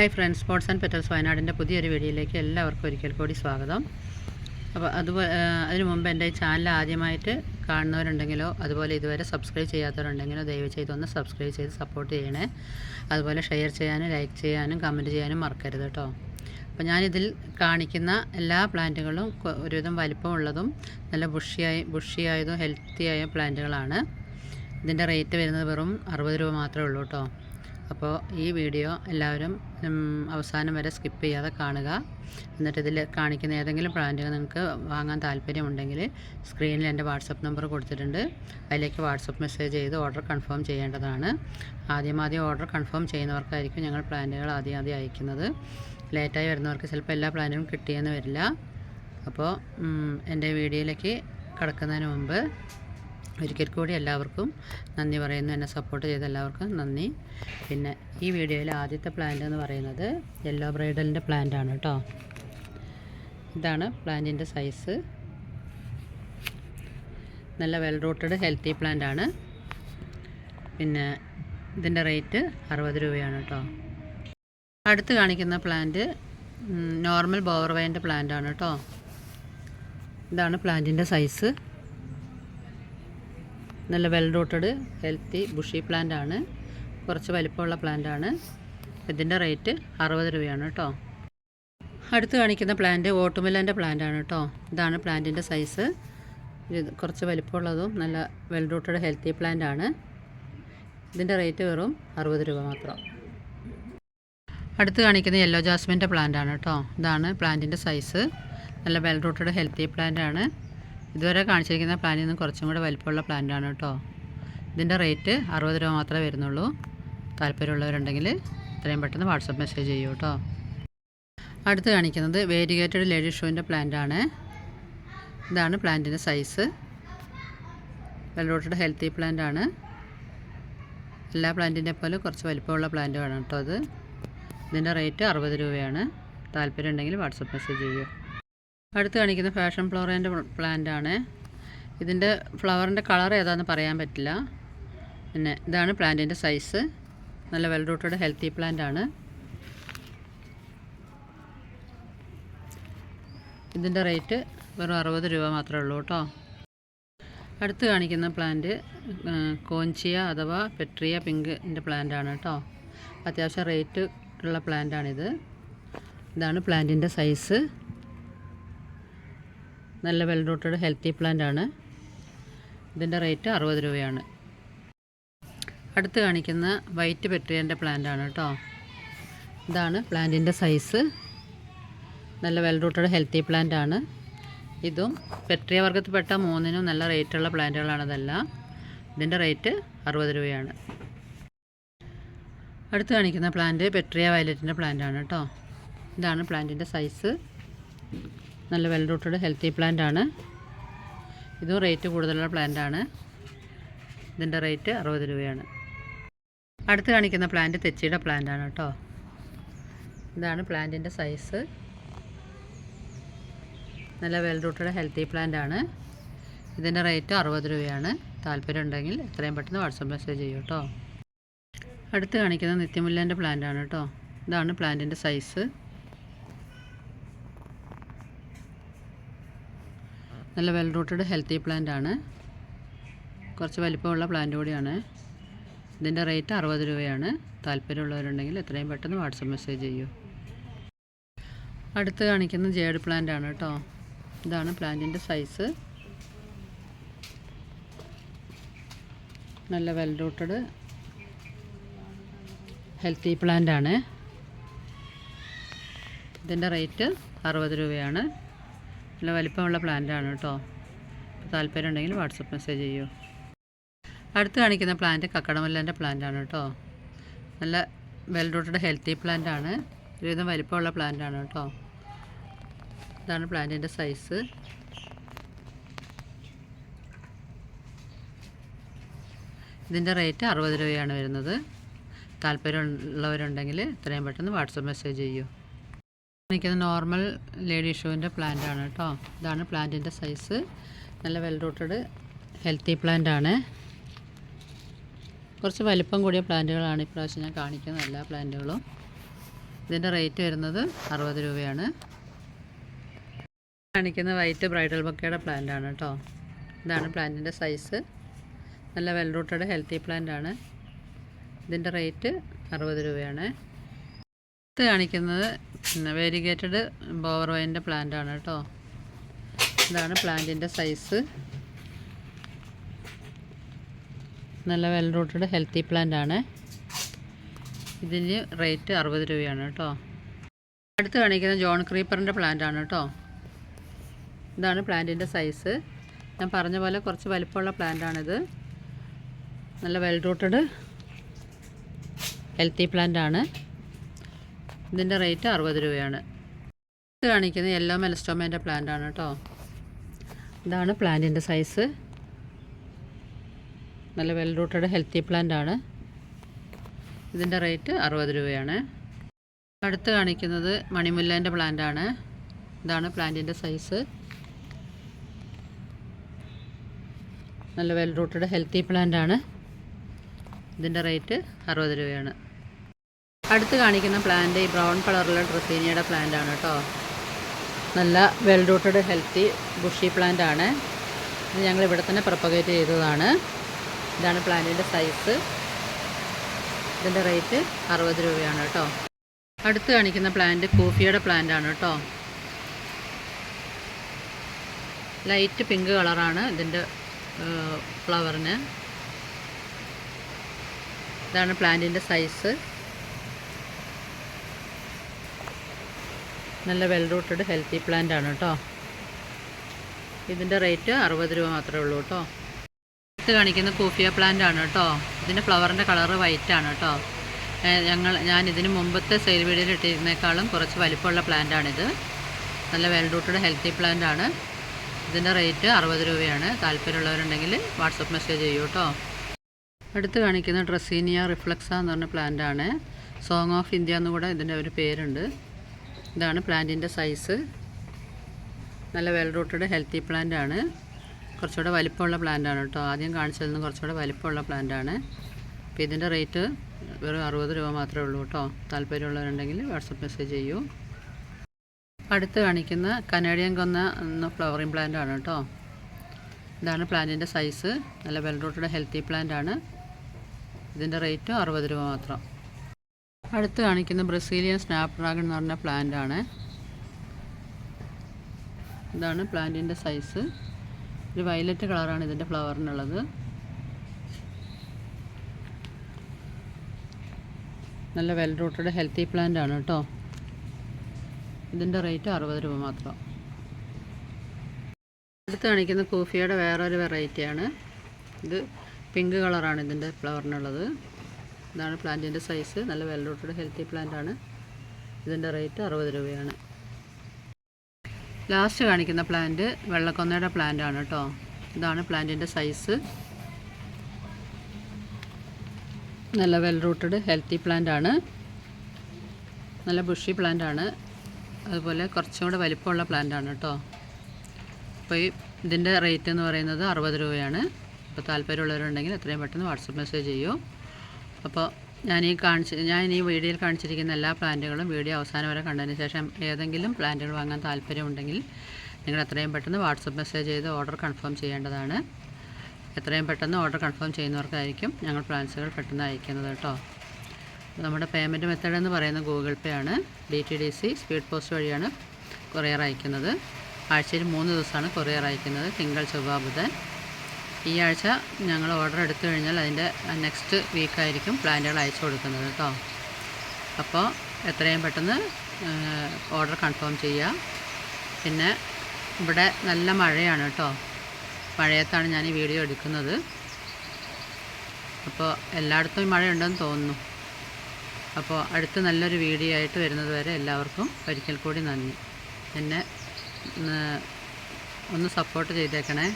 Hi friends sports and petals വയനാടിന്റെ പുതിയൊരു വീഡിയോയിലേക്ക് എല്ലാവർക്കും ഒരിക്കൽ കൂടി സ്വാഗതം. അപ്പോൾ അതുപോലെ അതിനു മുമ്പ് എന്റെ ഈ ചാനൽ ആദ്യമായിട്ട് കാണുന്നവരുണ്ടെങ്കിലോ അതുപോലെ ഇതുവരെ സബ്സ്ക്രൈബ് ചെയ്യാത്തവരുണ്ടെങ്കിലോ ദയവ് ചെയ്തൊന്ന് സബ്സ്ക്രൈബ് ചെയ്ത് സപ്പോർട്ട് ചെയ്യണേ. അതുപോലെ ഷെയർ ചെയ്യാനും ലൈക്ക് ചെയ്യാനും കമന്റ് ചെയ്യാനും മറക്കരുത് കേട്ടോ. അപ്പോൾ ഞാനിതിൽ കാണിക്കുന്ന എല്ലാ പ്ലാന്റുകളും ഒരുവിധം വലിപ്പമുള്ളതും നല്ല ബുഷിയായി ബുഷിയായതും ഹെൽത്തിയായ പ്ലാന്റുകളാണ്. ഇതിന്റെ റേറ്റ് വരുന്നത് വെറും അറുപത് രൂപ മാത്രമേ ഉള്ളൂ കേട്ടോ. അപ്പോൾ ഈ വീഡിയോ എല്ലാവരും അവസാനം വരെ സ്കിപ്പ് ചെയ്യാതെ കാണുക. എന്നിട്ട് ഇതിൽ കാണിക്കുന്ന ഏതെങ്കിലും പ്ലാന്റുകൾ നിങ്ങൾക്ക് വാങ്ങാൻ താല്പര്യമുണ്ടെങ്കിൽ സ്ക്രീനിൽ എന്റെ വാട്സപ്പ് നമ്പർ കൊടുത്തിട്ടുണ്ട്. അതിലേക്ക് വാട്സപ്പ് മെസ്സേജ് ചെയ്ത് ഓർഡർ കൺഫേം ചെയ്യേണ്ടതാണ്. ആദ്യം ആദ്യം ഓർഡർ കൺഫേം ചെയ്യുന്നവർക്കായിരിക്കും ഞങ്ങൾ പ്ലാന്റുകൾ ആദ്യം ആദ്യം അയക്കുന്നത്. ലേറ്റായി വരുന്നവർക്ക് ചിലപ്പോൾ എല്ലാ പ്ലാന്റും കിട്ടിയെന്ന് വരില്ല. അപ്പോൾ എന്റെ വീഡിയോയിലേക്ക് കടക്കുന്നതിന് മുമ്പ് ഒരിക്കൽ കൂടി എല്ലാവർക്കും നന്ദി പറയുന്നു. എന്നെ സപ്പോർട്ട് ചെയ്ത എല്ലാവർക്കും നന്ദി. പിന്നെ ഈ വീഡിയോയിൽ ആദ്യത്തെ പ്ലാന്റ് എന്ന് പറയുന്നത് യെല്ലോ ബ്രൈഡലിന്റെ പ്ലാന്റ് ആണ് കേട്ടോ ഇതാണ് പ്ലാന്റിന്റെ സൈസ് നല്ല വെൽ റൂട്ടഡ് ഹെൽത്തി പ്ലാന്റ് ആണ്. പിന്നെ ഇതിന്റെ റേറ്റ് അറുപത് രൂപയാണ് കേട്ടോ അടുത്ത് കാണിക്കുന്ന പ്ലാന്റ് നോർമൽ ബോവർവൈന്റെ പ്ലാന്റ് ആണ് കേട്ടോ ഇതാണ് പ്ലാന്റിന്റെ സൈസ് നല്ല well rooted healthy bushy plant ആണ്. കുറച്ച് വലിപ്പമുള്ള പ്ലാന്റ് ആണ്. ഇതിന്റെ റേറ്റ് അറുപത് രൂപയാണ് കേട്ടോ. അടുത്ത് കാണിക്കുന്ന പ്ലാന്റ് ഓട്ടുമില്ലന്റെ പ്ലാന്റ് ആണ് കേട്ടോ. ഇതാണ് പ്ലാന്റിന്റെ സൈസ് ഇത് കുറച്ച് വലിപ്പമുള്ളതും നല്ല വെൽ റൂട്ടഡ് ഹെൽത്തി പ്ലാന്റ് ആണ്. ഇതിന്റെ റേറ്റ് വെറും അറുപത് രൂപ മാത്രം. അടുത്ത് കാണിക്കുന്ന യെല്ലോ ജാസ്മിന്റെ പ്ലാന്റ് ആണ് കേട്ടോ. ഇതാണ് പ്ലാന്റിന്റെ സൈസ് നല്ല വെൽ റൂട്ടഡ് ഹെൽത്തി പ്ലാന്റ് ആണ്. ഇതുവരെ കാണിച്ചിരിക്കുന്ന പ്ലാനിൽ നിന്ന് കുറച്ചും കൂടെ വലിപ്പമുള്ള പ്ലാന്റ് ആണ് കേട്ടോ. ഇതിന്റെ റേറ്റ് അറുപത് രൂപ മാത്രമേ വരുന്നുള്ളൂ. താല്പര്യമുള്ളവരുണ്ടെങ്കിൽ എത്രയും പെട്ടെന്ന് വാട്സപ്പ് മെസ്സേജ് ചെയ്യൂ കേട്ടോ. അടുത്ത് കാണിക്കുന്നത് വേരിഗേറ്റഡ് ലേഡി ഷൂവിന്റെ പ്ലാന്റ് ആണ്. ഇതാണ് പ്ലാന്റിന്റെ size well rooted healthy plant ആണ്. എല്ലാ പ്ലാന്റിന്റെ പോലെ കുറച്ച് വലിപ്പമുള്ള പ്ലാന്റ് വേണം കേട്ടോ അത്. ഇതിന്റെ റേറ്റ് അറുപത് രൂപയാണ്. താല്പര്യം ഉണ്ടെങ്കിൽ വാട്സപ്പ് മെസ്സേജ് ചെയ്യൂ. അടുത്ത് കാണിക്കുന്ന ഫാഷൻ ഫ്ലോറേന്റെ പ്ലാന്റ് ആണ് ഇതിന്റെ ഫ്ലവറിന്റെ കളർ ഏതാണെന്ന് പറയാൻ പറ്റില്ല. പിന്നെ ഇതാണ് പ്ലാന്റിന്റെ സൈസ്. നല്ല വെൽ റൂട്ടഡ് ഹെൽത്തി പ്ലാന്റ് ആണ് ഇതിന്റെ റേറ്റ് വെറും അറുപത് രൂപ മാത്രമേ ഉള്ളൂ കേട്ടോ. അടുത്ത് കാണിക്കുന്ന പ്ലാന്റ് കോഞ്ചിയ അഥവാ പെട്രിയ പിങ്കിന്റെ പ്ലാന്റ് ആണ് കേട്ടോ. അത്യാവശ്യം റേറ്റ് ഉള്ള പ്ലാന്റ് ആണിത് ഇതാണ് പ്ലാന്റിന്റെ സൈസ്. നല്ല വെൽ റൂട്ടഡ് ഹെൽത്തി പ്ലാന്റ് ആണ്. ഇതിന്റെ റേറ്റ് അറുപത് രൂപയാണ്. അടുത്ത് കാണിക്കുന്ന വൈറ്റ് പെട്രിയന്റെ പ്ലാന്റ് ആണ് കേട്ടോ ഇതാണ് പ്ലാന്റിന്റെ സൈസ് നല്ല വെൽ റൂട്ടഡ് ഹെൽത്തി പ്ലാന്റ് ആണ്. ഇതും പെട്രിയ വർഗത്തിൽപ്പെട്ട മൂന്നിനും നല്ല റേറ്റുള്ള പ്ലാന്റുകളാണ് ഇതെല്ലാം. ഇതിന്റെ റേറ്റ് അറുപത് രൂപയാണ്. അടുത്ത് കാണിക്കുന്ന പ്ലാന്റ് പെട്രിയ വയലറ്റിന്റെ പ്ലാന്റ് ആണ് കേട്ടോ ഇതാണ് പ്ലാന്റിന്റെ സൈസ് നല്ല വെൽ റൂട്ടഡ് ഹെൽത്തി പ്ലാന്റ് ആണ്. ഇതും റേറ്റ് കൂടുതലുള്ള പ്ലാന്റ് ആണ്. ഇതിന്റെ റേറ്റ് അറുപത് രൂപയാണ്. അടുത്ത് കാണിക്കുന്ന പ്ലാന്റ് തെച്ചിയുടെ പ്ലാന്റ് ആണ് കേട്ടോ. ഇതാണ് പ്ലാന്റിന്റെ സൈസ് നല്ല വെൽ റൂട്ടഡ് ഹെൽത്തി പ്ലാന്റ് ആണ്. ഇതിന്റെ റേറ്റ് അറുപത് രൂപയാണ്. താല്പര്യം ഉണ്ടെങ്കിൽ എത്രയും പെട്ടെന്ന് വാട്സപ്പ് മെസ്സേജ് ചെയ്യൂ കേട്ടോ. അടുത്ത് കാണിക്കുന്നത് നിത്യമുല്ലേന്റെ പ്ലാന്റ് ആണ് കേട്ടോ. ഇതാണ് പ്ലാന്റിന്റെ സൈസ് നല്ല വെൽ റൂട്ടഡ് ഹെൽത്തി പ്ലാന്റ് ആണ്. കുറച്ച് വലിപ്പമുള്ള പ്ലാന്റ് കൂടിയാണ്. ഇതിന്റെ റേറ്റ് അറുപത് രൂപയാണ്. താല്പര്യമുള്ളവരുണ്ടെങ്കിൽ എത്രയും പെട്ടെന്ന് വാട്സപ്പ് മെസ്സേജ് ചെയ്യൂ. അടുത്ത് കാണിക്കുന്ന ജേഡ് പ്ലാന്റ് ആണ് കേട്ടോ ഇതാണ് പ്ലാന്റിന്റെ സൈസ് നല്ല വെൽ റൂട്ടഡ് ഹെൽത്തി പ്ലാന്റ് ആണ്. ഇതിന്റെ റേറ്റ് അറുപത് രൂപയാണ്. നല്ല വലിപ്പമുള്ള പ്ലാന്റ് ആണ് കേട്ടോ താല്പര്യം ഉണ്ടെങ്കിൽ വാട്സപ്പ് മെസ്സേജ് ചെയ്യൂ. അടുത്ത് കാണിക്കുന്ന പ്ലാന്റ് കക്കടമല്ലന്റെ പ്ലാന്റ് ആണ് കേട്ടോ നല്ല വെൽ റൂട്ടഡ് ഹെൽത്തി പ്ലാന്റ് ആണ്. ഒരുവിധം വലിപ്പമുള്ള പ്ലാന്റ് ആണ് കേട്ടോ ഇതാണ് പ്ലാന്റിന്റെ സൈസ് ഇതിന്റെ റേറ്റ് അറുപത് രൂപയാണ് വരുന്നത്. താല്പര്യമുള്ളവരുണ്ടെങ്കിൽ എത്രയും പെട്ടെന്ന് വാട്സപ്പ് മെസ്സേജ് ചെയ്യൂ. നിൽക്കുന്ന നോർമൽ ലേഡി ഷൂവിന്റെ പ്ലാന്റ് ആണ് കേട്ടോ ഇതാണ് പ്ലാന്റിന്റെ സൈസ് നല്ല വെൽ റൂട്ടഡ് ഹെൽത്തി പ്ലാന്റ് ആണ്. കുറച്ച് വലിപ്പം കൂടിയ പ്ലാന്റുകളാണ് ഇപ്രാവശ്യം ഞാൻ കാണിക്കുന്നത്. എല്ലാ പ്ലാന്റുകളും ഇതിന്റെ റേറ്റ് വരുന്നത് അറുപത് രൂപയാണ്. കാണിക്കുന്ന വൈറ്റ് ബ്രൈഡൽ ബൊക്കയുടെ പ്ലാന്റ് ആണ് കേട്ടോ ഇതാണ് പ്ലാന്റിന്റെ സൈസ് നല്ല വെൽ റൂട്ടഡ് ഹെൽത്തി പ്ലാന്റ് ആണ്. ഇതിന്റെ റേറ്റ് അറുപത് രൂപയാണ്. ഇത് കാണിക്കുന്നത് പിന്നെ വേരിഗേറ്റഡ് ബോവർ വൈന്റെ പ്ലാന്റ് ആണ് കേട്ടോ. ഇതാണ് പ്ലാന്റിന്റെ സൈസ് നല്ല വെൽ റൂട്ടഡ് ഹെൽത്തി പ്ലാന്റ് ആണ്. ഇതിന് റേറ്റ് അറുപത് രൂപയാണ് കേട്ടോ. അടുത്ത് കാണിക്കുന്ന ജോൺ ക്രീപ്പറിന്റെ പ്ലാന്റ് ആണ് കേട്ടോ. ഇതാണ് പ്ലാന്റിന്റെ സൈസ് ഞാൻ പറഞ്ഞ പോലെ കുറച്ച് വലിപ്പമുള്ള പ്ലാന്റ് ആണിത്. നല്ല വെൽ റൂട്ടഡ് ഹെൽത്തി പ്ലാന്റ് ആണ്. ഇതിന്റെ റേറ്റ് അറുപത് രൂപയാണ്. ഇത് കാണിക്കുന്നത് യെല്ലോ മെലസ്റ്റോമേന്റെ പ്ലാന്റ് ആണ് കേട്ടോ ഇതാണ് പ്ലാന്റിന്റെ സൈസ് നല്ല വെൽ റൂട്ടഡ് ഹെൽത്തി പ്ലാന്റ് ആണ്. ഇതിന്റെ റേറ്റ് അറുപത് രൂപയാണ്. അടുത്ത് കാണിക്കുന്നത് മണിമുല്ലേന്റെ പ്ലാന്റ് ആണ്. ഇതാണ് പ്ലാന്റിന്റെ സൈസ് നല്ല വെൽ റൂട്ടഡ് ഹെൽത്തി പ്ലാന്റ് ആണ്. ഇതിന്റെ റേറ്റ് അറുപത് രൂപയാണ്. അടുത്ത് കാണിക്കുന്ന പ്ലാന്റ് ഈ ബ്രൗൺ കളറുള്ള ഡ്രസീനിയുടെ പ്ലാന്റ് ആണ് കേട്ടോ നല്ല well rooted healthy bushy plant ആണ്. ഇത് ഞങ്ങൾ ഇവിടെ തന്നെ പ്രൊപ്പഗേറ്റ് ചെയ്തതാണ്. ഇതാണ് പ്ലാന്റിന്റെ സൈസ് ഇതിന്റെ റേറ്റ് അറുപത് രൂപയാണ് കേട്ടോ അടുത്ത് കാണിക്കുന്ന പ്ലാന്റ് കൂഫിയുടെ പ്ലാന്റ് ആണ് കേട്ടോ ലൈറ്റ് പിങ്ക് കളറാണ് ഇതിന്റെ ഫ്ലവറിന് ഇതാണ് പ്ലാന്റിന്റെ സൈസ് നല്ല വെൽ റൂട്ടഡ് ഹെൽത്തി പ്ലാന്റ് ആണ് കേട്ടോ ഇതിന്റെ റേറ്റ് അറുപത് രൂപ മാത്രമേ ഉള്ളൂ കേട്ടോ അടുത്ത് കാണിക്കുന്ന കൂഫിയ പ്ലാന്റ് ആണ് കേട്ടോ ഇതിന്റെ ഫ്ലവറിന്റെ കളറ് വൈറ്റ് ആണ് കേട്ടോ ഞങ്ങൾ ഞാൻ ഇതിന് മുമ്പത്തെ സെയിൽ വീഡിയോയിൽ ഇട്ടിരുന്നേക്കാളും കുറച്ച് വലിപ്പമുള്ള പ്ലാന്റ് ആണിത് നല്ല വെൽ റൂട്ടഡ് ഹെൽത്തി പ്ലാന്റ് ആണ്. ഇതിന്റെ റേറ്റ് അറുപത് രൂപയാണ്. താല്പര്യമുള്ളവരുണ്ടെങ്കിൽ വാട്സപ്പ് മെസ്സേജ് ചെയ്യൂ കേട്ടോ അടുത്ത് കാണിക്കുന്ന ഡ്രസ്സീനിയ റിഫ്ലക്സ എന്ന് പറഞ്ഞ പ്ലാന്റ് ആണ്. സോങ് ഓഫ് ഇന്ത്യ എന്നുകൂടെ ഇതിന്റെ ഒരു പേരുണ്ട്. ഇതാണ് പ്ലാന്റിന്റെ സൈസ്. നല്ല വെൽ റൂട്ടഡ് ഹെൽത്തി പ്ലാന്റ് ആണ് കുറച്ചുകൂടെ വലിപ്പമുള്ള പ്ലാന്റ് ആണ് കേട്ടോ. ആദ്യം കാണിച്ചതിൽ നിന്ന് കുറച്ചുകൂടെ വലിപ്പമുള്ള പ്ലാന്റ് ആണ് അപ്പോൾ ഇതിന്റെ റേറ്റ് വെറും അറുപത് രൂപ മാത്രമേ ഉള്ളൂ കേട്ടോ. താല്പര്യമുള്ളവരുണ്ടെങ്കിൽ വാട്സപ്പ് മെസ്സേജ് ചെയ്യൂ. അടുത്ത് കാണിക്കുന്ന കനേഡിയൻ കൊന്ന എന്ന ഫ്ലവറിങ് പ്ലാന്റ് ആണ് കേട്ടോ. ഇതാണ് പ്ലാന്റിന്റെ സൈസ്. നല്ല വെൽ റൂട്ടഡ് ഹെൽത്തി പ്ലാന്റ് ആണ് ഇതിന്റെ റേറ്റ് അറുപത് രൂപ മാത്രം. അടുത്ത് കാണിക്കുന്ന ബ്രസീലിയൻ സ്നാപ്പ് ഡ്രാഗൺ എന്ന് പറഞ്ഞ പ്ലാന്റ് ആണ്. ഇതാണ് പ്ലാന്റിന്റെ സൈസ് ഒരു വയലറ്റ് കളറാണ് ഇതിന്റെ ഫ്ലവറിനുള്ളത് നല്ല വെൽ റൂട്ടഡ് ഹെൽത്തി പ്ലാന്റ് ആണ് കേട്ടോ. ഇതിന്റെ റേറ്റ് അറുപത് രൂപ മാത്രം. അടുത്ത് കാണിക്കുന്ന കൂഫിയുടെ വേറൊരു വെറൈറ്റിയാണ് ഇത് പിങ്ക് കളറാണ് ഇതിന്റെ ഫ്ലവറിനുള്ളത് ഇതാണ് പ്ലാന്റിന്റെ സൈസ്. നല്ല വെൽ റൂട്ടഡ് ഹെൽത്തി പ്ലാന്റ് ആണ്. ഇതിന്റെ റേറ്റ് അറുപത് രൂപയാണ്. ലാസ്റ്റ് കാണിക്കുന്ന പ്ലാന്റ് വെള്ളക്കൊന്നയുടെ പ്ലാന്റ് ആണ് കേട്ടോ ഇതാണ് പ്ലാന്റിന്റെ സൈസ് നല്ല വെൽ റൂട്ടഡ് ഹെൽത്തി പ്ലാന്റ് ആണ്. നല്ല ബുഷി പ്ലാന്റ് ആണ്. അതുപോലെ കുറച്ചും കൂടെ വലിപ്പമുള്ള പ്ലാന്റ് ആണ് കേട്ടോ അപ്പോൾ ഈ ഇതിന്റെ റേറ്റ് എന്ന് പറയുന്നത് അറുപത് രൂപയാണ്. അപ്പോൾ താല്പര്യമുള്ളവരുണ്ടെങ്കിൽ എത്രയും പെട്ടെന്ന് വാട്സപ്പ് മെസ്സേജ് ചെയ്യൂ. അപ്പോൾ ഞാൻ ഈ കാണിച്ച് ഞാൻ ഈ വീഡിയോയിൽ കാണിച്ചിരിക്കുന്ന എല്ലാ പ്ലാന്റുകളും വീഡിയോ അവസാനം വരെ കണ്ടതിന് ശേഷം ഏതെങ്കിലും പ്ലാന്റുകൾ വാങ്ങാൻ താല്പര്യമുണ്ടെങ്കിൽ നിങ്ങൾ എത്രയും പെട്ടെന്ന് വാട്സപ്പ് മെസ്സേജ് ചെയ്ത് ഓർഡർ കൺഫേം ചെയ്യേണ്ടതാണ്. എത്രയും പെട്ടെന്ന് ഓർഡർ കൺഫേം ചെയ്യുന്നവർക്കായിരിക്കും ഞങ്ങൾ പ്ലാൻസുകൾ പെട്ടെന്ന് അയക്കുന്നത് കേട്ടോ. നമ്മുടെ പേയ്മെന്റ് മെത്തേഡ് എന്ന് പറയുന്നത് ഗൂഗിൾ പേ ആണ്. D T D C speed post വഴിയാണ് കൊറിയർ അയക്കുന്നത്. ആഴ്ചയിൽ മൂന്ന് ദിവസമാണ് കൊറിയർ അയക്കുന്നത്. തിങ്കൾ ചൊവ്വ ബുധൻ. ഈ ആഴ്ച ഞങ്ങൾ ഓർഡർ എടുത്തു കഴിഞ്ഞാൽ അതിന്റെ നെക്സ്റ്റ് വീക്കായിരിക്കും പ്ലാന്റുകൾ അയച്ചു കൊടുക്കുന്നത് കേട്ടോ. അപ്പോൾ എത്രയും പെട്ടെന്ന് ഓർഡർ കൺഫേം ചെയ്യുക. പിന്നെ ഇവിടെ നല്ല മഴയാണ് കേട്ടോ. മഴയത്താണ് ഞാൻ ഈ വീഡിയോ എടുക്കുന്നത്. അപ്പോൾ എല്ലായിടത്തും മഴയുണ്ടെന്ന് തോന്നുന്നു. അപ്പോൾ അടുത്ത നല്ലൊരു വീഡിയോ ആയിട്ട് വരുന്നത് വരെ എല്ലാവർക്കും ഒരിക്കൽ കൂടി നന്ദി. എന്നെ ഒന്ന് സപ്പോർട്ട് ചെയ്തേക്കണേ.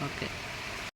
ഓക്കെ